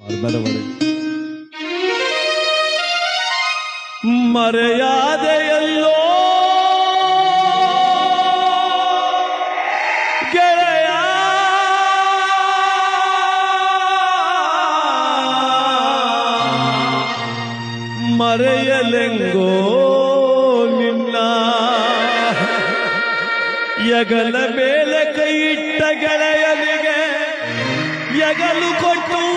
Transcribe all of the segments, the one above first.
மறந்தவளை மறையாதையல்லோ மறையலெங்கோ நின்ன. ಯಗಲ ಮೇಲೆ ಕೈಯಿಟ್ಟ ಗೆಳೆಯನಿಗೆ ಯಗಲು ಕೊಟ್ಟುವ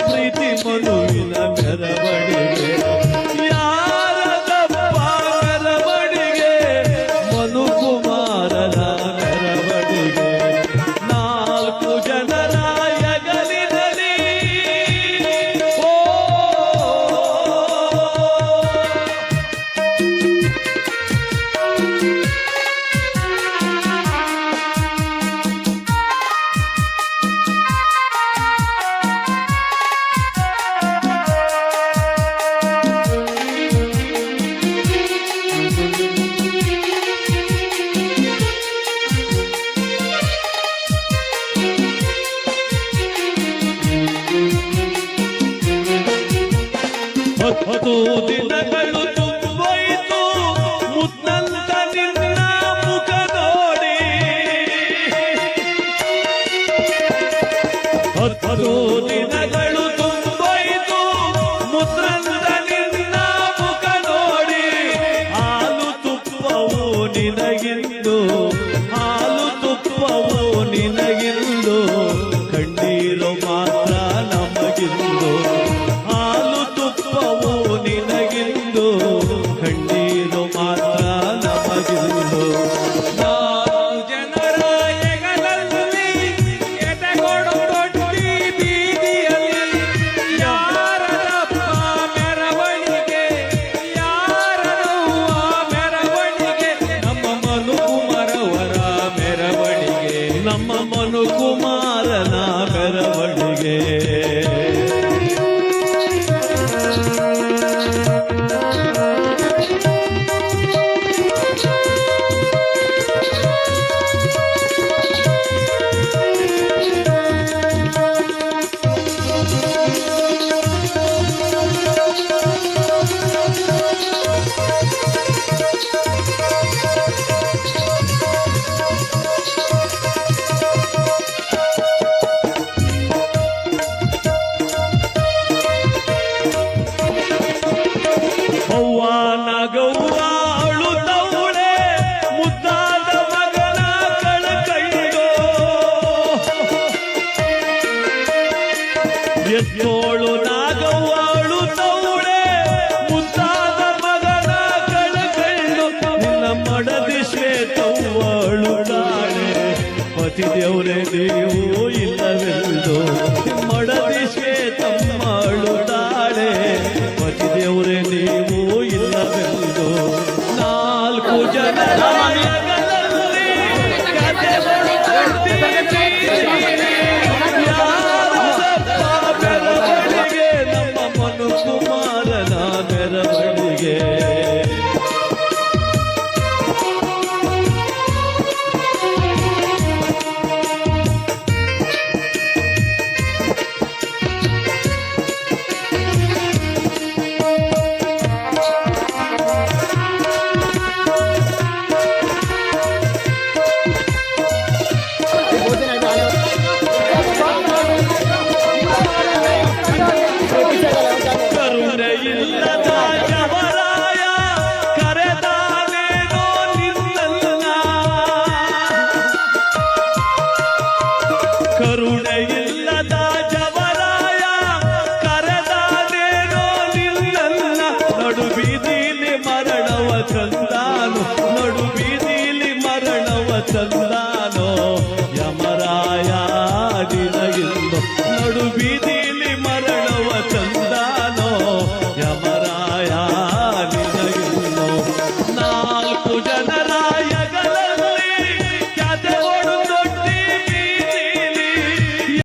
প্রীতি মধুর todo ಮಮನು ಕುಮಾರನ ಬೆರವಣಿಗೆ ದೇವ್ರೆ ನೀವು ಇಲ್ಲವೆಂದು. ಮಡದಿ ಶ್ವೇತಮ್ಮಳುತ್ತಾಳೆ ಪತಿ ದೇವ್ರೆ ನೀವು ಇಲ್ಲವೆಂದು. ನಾಲ್ಕು ಜನ ಇಲ್ಲದ ಜವರಾಯ ನಿನ್ನ ಮರಣವ ಚಂದಾನು ನಡುಬೀದಿಲಿ ಮರಣವ ಚಂದ